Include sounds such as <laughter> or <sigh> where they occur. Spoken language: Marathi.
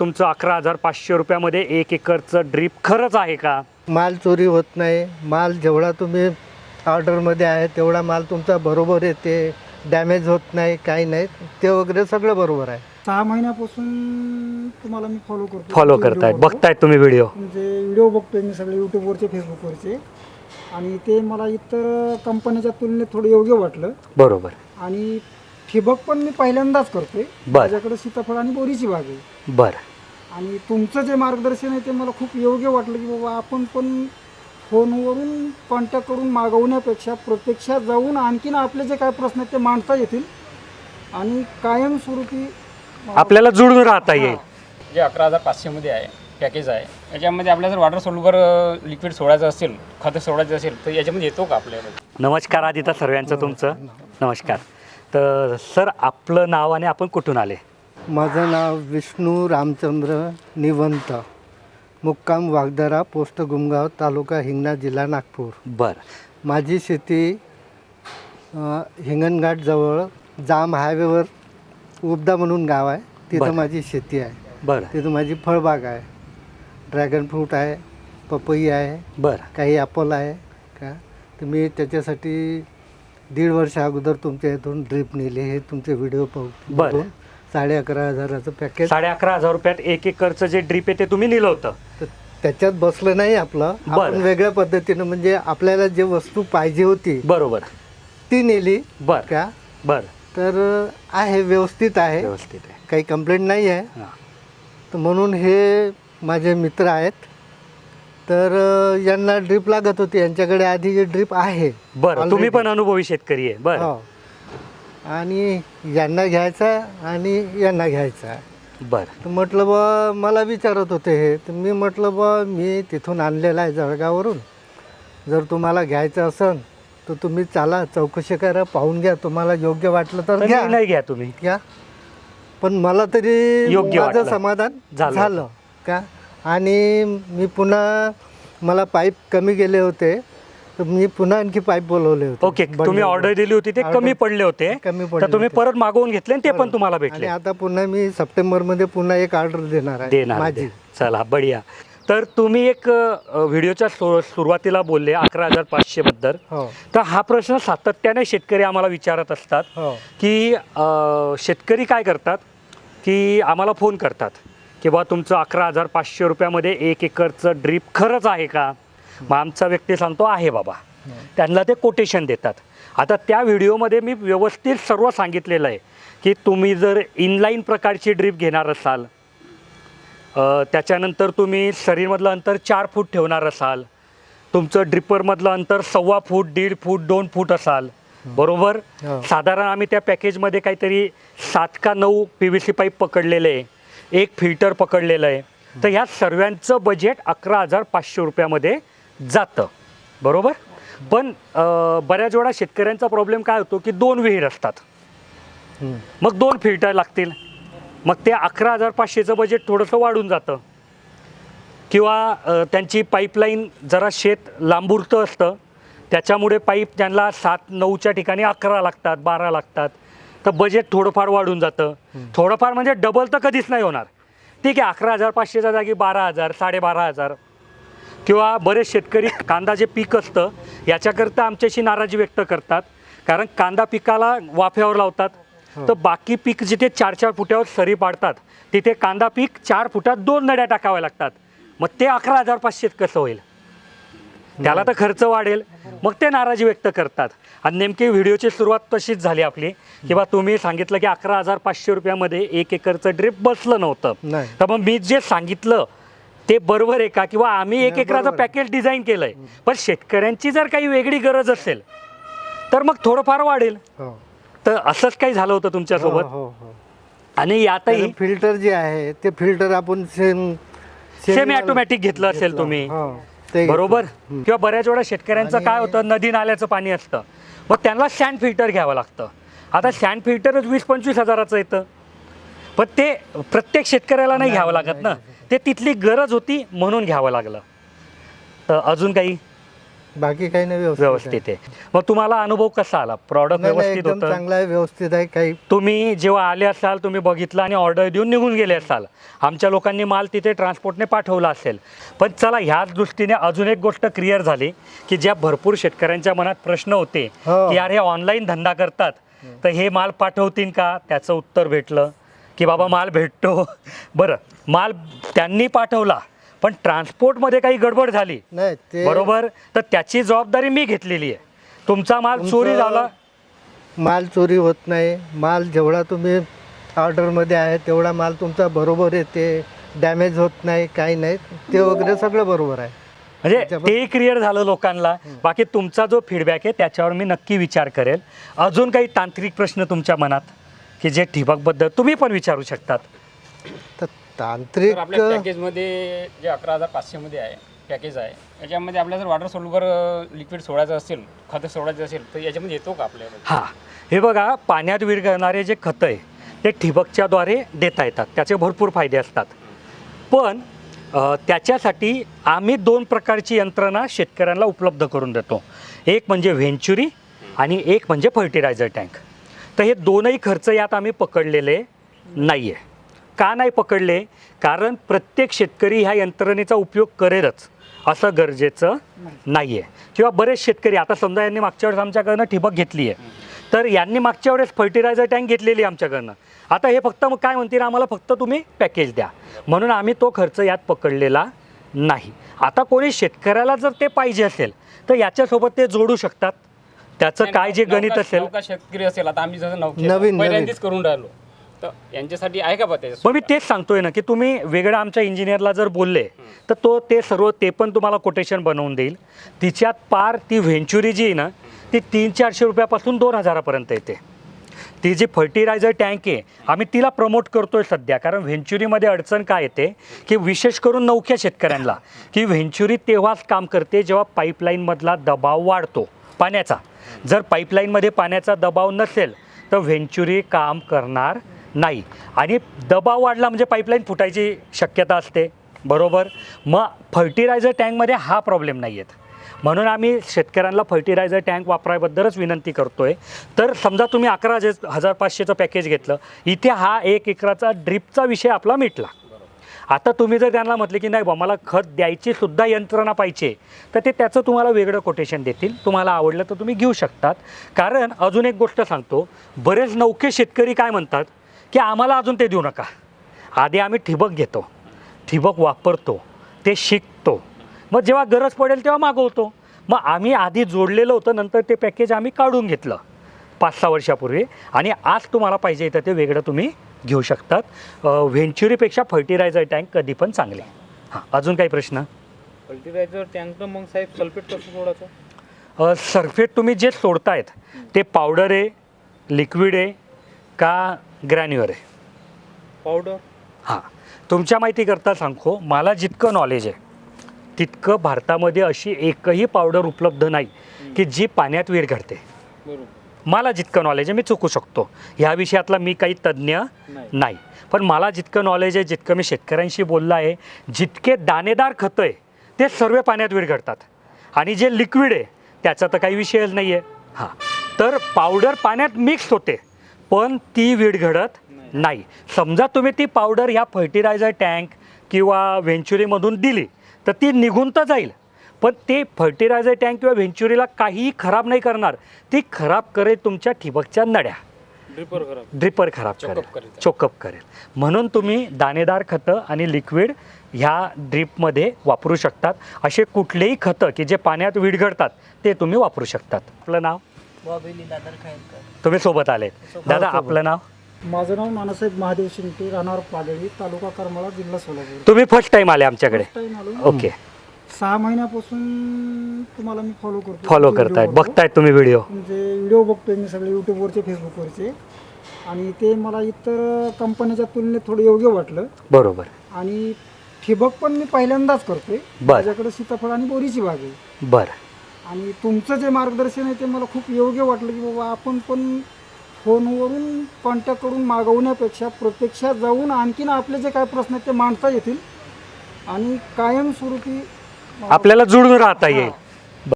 तुमचं अकरा हजार पाचशे रुपयामध्ये एक एकरचं ड्रीप खरंच आहे का? माल चोरी होत नाही. माल जेवढा तुम्ही ऑर्डरमध्ये आहे तेवढा माल तुमचा बरोबर येते. डॅमेज होत नाही काही नाही. ते वगैरे सगळं बरोबर आहे. सहा महिन्यापासून तुम्हाला मी फॉलो करतो फॉलो तुमचे करतायत video बघतो. बघतायत तुम्ही व्हिडिओ तुमचे व्हिडिओ बघतोय मी सगळे यूट्यूबवरचे फेसबुकवरचे आणि ते मला इतर कंपनीच्या तुलनेत थोडं योग्य वाटलं. बरोबर. आणि ठिबक पण मी पहिल्यांदाच करतोय. बर. माझ्याकडे सीताफळ आणि बोरीची बाग आहे. बरं. आणि तुमचं जे मार्गदर्शन आहे ते मला खूप योग्य वाटलं की बाबा आपण पण फोनवरून कॉन्टॅक्ट करून मागवण्यापेक्षा प्रत्यक्षात जाऊन आणखीन आपले जे काय प्रश्न आहेत ते मांडता येतील. आणि कायमस्वरूपी आपल्याला जुळून राहता येईल. जे अकरा हजार पाचशेमध्ये आहे पॅकेज आहे याच्यामध्ये आपल्याला जर वॉटर सोल्युबर लिक्विड सोडायचं असेल खतं सोडायचं असेल तर याच्यामध्ये येतो का आपल्याला नमस्कार आदिता सर्वांचं तुमचं. नमस्कार. तर सर आपलं नाव आणि आपण कुठून आले? माझं नाव विष्णू रामचंद्र निवंत. मुक्काम वागदरा पोस्ट गुमगाव तालुका हिंगणा जिल्हा नागपूर. बरं. माझी शेती अ, हिंगणघाटजवळ जाम हायवेवर उपदा म्हणून गाव आहे. तिथं बरं. माझी शेती आहे. बरं. तिथं माझी फळबाग आहे. ड्रॅगन फ्रूट आहे पपई आहे बरं. काही ॲपल आहे का? तर मी त्याच्यासाठी दीड वर्ष अगोदर तुमच्या इथून ड्रीप नेली. हे तुमचे व्हिडिओ पाहू बरं. बघून साडे अकरा हजाराचं पॅकेज साडे अकरा हजार रुपयात एक एकरचं जे ड्रीप आहे ते तुम्ही नेलं होतं. तर त्याच्यात बसलं नाही आपलं. बरं. आपण वेगळ्या पद्धतीनं म्हणजे आपल्याला जे वस्तू पाहिजे होती बरोबर. ती नेली. बरं. का? बरं. तर आहे व्यवस्थित आहे. व्यवस्थित आहे. काही कंप्लेंट नाही आहे. हां. तर म्हणून हे माझे मित्र आहेत. तर अ, यांना ड्रीप लागत होती. यांच्याकडे आधी जे ड्रीप आहे बरं. तुम्ही. पण अनुभवी शेतकरी आहे. बरं. हो. आणि यांना घ्यायचा आणि यांना घ्यायचा. बरं. तर म्हटलं बा मला विचारत होते हे. तर मी म्हटलं बा मी तिथून आणलेलं आहे जळगाववरून. जर तुम्हाला घ्यायचं असेल तर तुम्ही चाला चौकशी करा पाहून घ्या. तुम्हाला योग्य वाटलं तर घ्या. नाही घ्या तुम्ही. घ्या. पण मला तरी योग्य माझं वाटलं. समाधान झालं. झालं. का? आणि मी पुन्हा मला पाईप कमी गेले होते. तर मी पुन्हा आणखी पाईप बोलवले होते. ओके तुम्ही ऑर्डर दिली होती ते कमी पडले होते. कमी तर पडले तुम्ही. परत मागवून घेतले आणि ते पण तुम्हाला भेटले. आता पुन्हा मी सप्टेंबरमध्ये पुन्हा एक ऑर्डर देणार आहे. देणार माझी. चला बढिया. तर तुम्ही एक व्हिडिओच्या सुरुवातीला बोलले अकरा हजार पाचशे बद्दल. हो. तर हा प्रश्न सातत्याने शेतकरी आम्हाला विचारत असतात हो. की शेतकरी काय करतात? की आम्हाला फोन करतात. की बा तुमचं अकरा हजार पाचशे रुपयामध्ये एक एकरचं ड्रीप खरंच आहे का? मग आमचा व्यक्ती सांगतो आहे बाबा. त्यांना ते कोटेशन देतात. आता त्या व्हिडिओमध्ये मी व्यवस्थित सर्व सांगितलेलं आहे की तुम्ही जर इनलाईन प्रकारची ड्रीप घेणार असाल त्याच्यानंतर तुम्ही शरीरमधलं अंतर चार फूट ठेवणार असाल तुमचं ड्रिपरमधलं अंतर सव्वा फूट दीड फूट दोन फूट असाल बरोबर? हो. साधारण आम्ही त्या पॅकेजमध्ये काहीतरी सात का नऊ पी व्ही सी पाईप पकडलेले आहे एक फिल्टर पकडलेलं आहे. तर ह्या सर्वांचं बजेट अकरा हजार पाचशे रुपयामध्ये जातं. बरोबर? पण बऱ्याच वेळा शेतकऱ्यांचा प्रॉब्लेम काय होतो की दोन विहीर असतात. मग दोन फिल्टर लागतील. मग ते अकरा हजार पाचशेचं बजेट थोडंसं वाढून जातं. किंवा त्यांची पाईपलाईन जरा शेत लांबुरतं असतं. त्याच्यामुळे पाईप त्यांना सात नऊच्या ठिकाणी अकरा लागतात बारा लागतात. तर बजेट थोडंफार वाढून जातं. थोडंफार म्हणजे डबल तर कधीच नाही होणार. ठीक आहे अकरा हजार पाचशेच्या जागी बारा हजार साडेबारा हजार. किंवा बरेच शेतकरी कांदा जे पीक असतं याच्याकरता आमच्याशी नाराजी व्यक्त करतात. कारण कांदा पिकाला वाफ्यावर लावतात. तर बाकी पीक जिथे चार चार फुटावर सरी पाडतात तिथे कांदा पीक चार फुटात दोन नड्या टाकाव्या लागतात. मग ते अकरा हजार पाचशेत कसं होईल? त्याला तर खर्च वाढेल. मग ते नाराजी व्यक्त करतात. आणि नेमकी व्हिडिओची सुरुवात तशीच झाली आपली किंवा तुम्ही सांगितलं की अकरा हजार पाचशे रुपयामध्ये एक एकरचं ड्रिप बसलं नव्हतं. तर मग मी जे सांगितलं ते बरोबर आहे का? किंवा आम्ही एक एकराचं. पॅकेज डिझाईन केलंय. पण शेतकऱ्यांची जर काही वेगळी गरज असेल तर मग थोडंफार वाढेल. हो. तर असंच काही झालं होतं तुमच्यासोबत? हो हो आणि यातही फिल्टर जे आहे ते फिल्टर आपण सेम सेमी ऑटोमॅटिक घेतलं असेल तुम्ही. ते बरोबर? किंवा बऱ्याच वेळा शेतकऱ्यांचं काय होतं? नदी नाल्याचं पाणी असतं. मग त्यांना सँड फिल्टर घ्यावं लागतं. आता सँड फिल्टरच वीस पंचवीस हजाराचं येतं. पण ते प्रत्येक शेतकऱ्याला नाही घ्यावं लागत ना. ते तिथली गरज होती म्हणून घ्यावं लागलं. तर अजून काही? बाकी काही नाही व्यवस्थित आहे. मग तुम्हाला अनुभव कसा आला? प्रॉडक्ट व्यवस्थित होतं? चांगला आहे व्यवस्थित आहे काही तुम्ही जेव्हा आले असाल तुम्ही बघितलं आणि ऑर्डर देऊन निघून गेले असाल. आमच्या लोकांनी माल तिथे ट्रान्सपोर्टने पाठवला असेल. पण चला ह्याच दृष्टीने अजून एक गोष्ट क्लिअर झाली की ज्या भरपूर शेतकऱ्यांच्या मनात प्रश्न होते हो. की यार हे ऑनलाईन धंदा करतात. तर हे माल पाठवतील का? त्याचं उत्तर भेटलं. की बाबा माल भेटतो. <laughs> बरं माल त्यांनी पाठवला पण ट्रान्सपोर्टमध्ये काही गडबड झाली. नाही ते बरोबर? तर त्याची जबाबदारी मी घेतलेली आहे. तुमचा माल तुमचं- चोरी झाला. माल चोरी होत नाही. माल जेवढा तुम्ही ऑर्डरमध्ये आहे तेवढा माल तुमचा बरोबर येते. डॅमेज होत नाही काही नाही. ते वगैरे सगळं बरोबर आहे. म्हणजे ते क्लिअर झालं लोकांना. बाकी तुमचा जो फीडबॅक आहे त्याच्यावर मी नक्की विचार करेल. अजून काही तांत्रिक प्रश्न तुमच्या मनात? की जे ठिबकबद्दल तुम्ही पण विचारू शकतात. तर तर तांत्रिक आपल्या पॅकेजमध्ये जे अकरा हजार पाचशेमध्ये आहे पॅकेज आहे याच्यामध्ये आपल्याला जर वॉटर सोल्युबर लिक्विड सोडायचं असेल खतं सोडायचं असेल तर याच्यामध्ये येतो का आपल्याला हां. हे बघा पाण्यात विरघळणारे जे खतं आहे ते ठिबकच्याद्वारे देता येतात. त्याचे भरपूर फायदे असतात. पण त्याच्यासाठी आम्ही दोन प्रकारची यंत्रणा शेतकऱ्यांना उपलब्ध करून देतो. एक म्हणजे व्हेंचुरी आणि एक म्हणजे फर्टिलायझर टँक. तर हे दोनही खर्च यात आम्ही पकडलेले नाही आहे का नाही पकडले? कारण प्रत्येक शेतकरी ह्या यंत्रणेचा उपयोग करेलच असं गरजेचं नाही आहे किंवा बरेच शेतकरी आता समजा यांनी मागच्या वेळेस आमच्याकडनं ठिबक घेतली आहे तर यांनी मागच्या वेळेस फर्टिलायझर टँक घेतलेली आहे आमच्याकडनं. आता हे फक्त मग काय म्हणतील? आम्हाला फक्त तुम्ही पॅकेज द्या. म्हणून आम्ही तो खर्च यात पकडलेला नाही. आता कोणी शेतकऱ्याला जर ते पाहिजे असेल तर याच्यासोबत ते जोडू शकतात. त्याचं काय जे गणित असेल शेतकरी असेल आता आम्ही जसं नौके नवीन- पहिल्यांदाच करून राहिलो. तर यांच्यासाठी आहे का बा त्याच्या मग मी तेच सांगतोय ना की तुम्ही वेगळ्या आमच्या इंजिनियरला जर बोलले तर तो ते सर्व ते पण तुम्हाला कोटेशन बनवून देईल. तिच्यात पार ती व्हेंचुरी जी आहे ना ती तीन चारशे रुपयापासून दोन हजारापर्यंत येते. ती जी फर्टिलायझर टँक आहे आम्ही तिला प्रमोट करतोय सध्या. कारण व्हेंचुरीमध्ये अडचण काय येते की विशेष करून नौक्या शेतकऱ्यांना की व्हेंचुरी तेव्हाच काम करते जेव्हा पाईपलाईनमधला दबाव वाढतो पाण्याचा. जर पाईपलाईनमध्ये पाण्याचा दबाव नसेल तर व्हेंचुरी काम करणार नाही. आणि दबाव वाढला म्हणजे पाईपलाईन फुटायची शक्यता असते. बरोबर? मग फर्टिलायझर टँकमध्ये हा प्रॉब्लेम नाही आहेत म्हणून आम्ही शेतकऱ्यांना फर्टिलायझर टँक वापरायबद्दलच विनंती करतो आहे तर समजा तुम्ही अकरा हजार हजार पाचशेचं पॅकेज घेतलं. इथे हा एक एकराचा ड्रिपचा विषय आपला मिटला. आता तुम्ही जर त्यांना म्हटले की नाही बा मला खत द्यायची सुद्धा यंत्रणा पाहिजे तर ते त्याचं तुम्हाला वेगळं कोटेशन देतील. तुम्हाला आवडलं तर तुम्ही घेऊ शकतात. कारण अजून एक गोष्ट सांगतो बरेच नौके शेतकरी काय म्हणतात की आम्हाला अजून ते देऊ नका. आधी आम्ही ठिबक घेतो ठिबक वापरतो ते शिकतो. मग जेव्हा गरज पडेल तेव्हा मागवतो. मग आम्ही आधी जोडलेलं होतं नंतर ते पॅकेज आम्ही काढून घेतलं पाच सहा वर्षापूर्वी. आणि आज तुम्हाला पाहिजे तर ते वेगळं तुम्ही घेऊ शकतात. अ, व्हेंचुरीपेक्षा फर्टिलायझर टँक कधी पण चांगले. हां अजून काही प्रश्न? फर्टिलायझर टँक मग साहेब सल्फेट कसं सोडायचं? सल्फेट तुम्ही जे सोडतायत ते पावडर आहे लिक्विड आहे का ग्रॅन्युअर आहे? पावडर हां. तुमच्या माहितीकरता सांगतो मला जितकं नॉलेज आहे तितकं भारतामध्ये अशी एकही पावडर उपलब्ध नाही की जी पाण्यात विरघळते. बरोबर. मला जितकं नॉलेज आहे मी चुकू शकतो. ह्या विषयातला मी काही तज्ज्ञ नाही. पण मला जितकं नॉलेज आहे जितकं मी शेतकऱ्यांशी बोललं आहे जितके दाणेदार खतं आहे ते सर्व पाण्यात विरघळतात. आणि जे लिक्विड आहे त्याचा तर काही विषयच नाही आहे हां. तर पावडर पाण्यात मिक्स होते पण ती विरघळत नाही. समजा तुम्ही ती पावडर ह्या फर्टिलायझर टँक किंवा व्हेंचुरीमधून दिली तर ती निघून तर जाईल. पण ते फर्टिलायझर टँक किंवा व्हेंचुरीला काहीही खराब नाही करणार. ती खराब करेल तुमच्या ठिबकच्या नड्या. ड्रिपर खराब. ड्रिपर खराब करेल. चोकअप करेल. म्हणून तुम्ही दाणेदार खतं आणि लिक्विड ह्या ड्रिपमध्ये वापरू शकतात. असे कुठलेही खतं की जे पाण्यात विरघळतात ते तुम्ही वापरू शकतात. आपलं नाव? तुम्ही सोबत आले दादा आपलं नाव? माझं नाव नानासाहेब महादेव शिंपे राहणार पाडळी तालुका करमाळा जिल्हा सोलापूर. तुम्ही फर्स्ट टाइम आले आमच्याकडे. ओके सहा महिन्यापासून तुम्हाला मी फॉलो करतो फॉलो तुमचे करतायत. video. बघतायत तुम्ही व्हिडिओ तुमचे व्हिडिओ बघतोय मी सगळे यूट्यूबवरचे फेसबुकवरचे आणि ते मला इतर कंपन्याच्या तुलनेत थोडं योग्य वाटलं. बरोबर. आणि ठिबक पण मी पहिल्यांदाच करतोय. बर. माझ्याकडे सीताफळ आणि बोरीची बाग आहे. बरं. आणि तुमचं जे मार्गदर्शन आहे ते मला खूप योग्य वाटलं की बाबा आपण पण फोनवरून कॉन्टॅक्ट करून मागवण्यापेक्षा प्रत्यक्षात जाऊन आणखीन आपले जे काय प्रश्न आहेत ते मांडता येतील. आणि कायमस्वरूपी आपल्याला जुळून राहता येईल.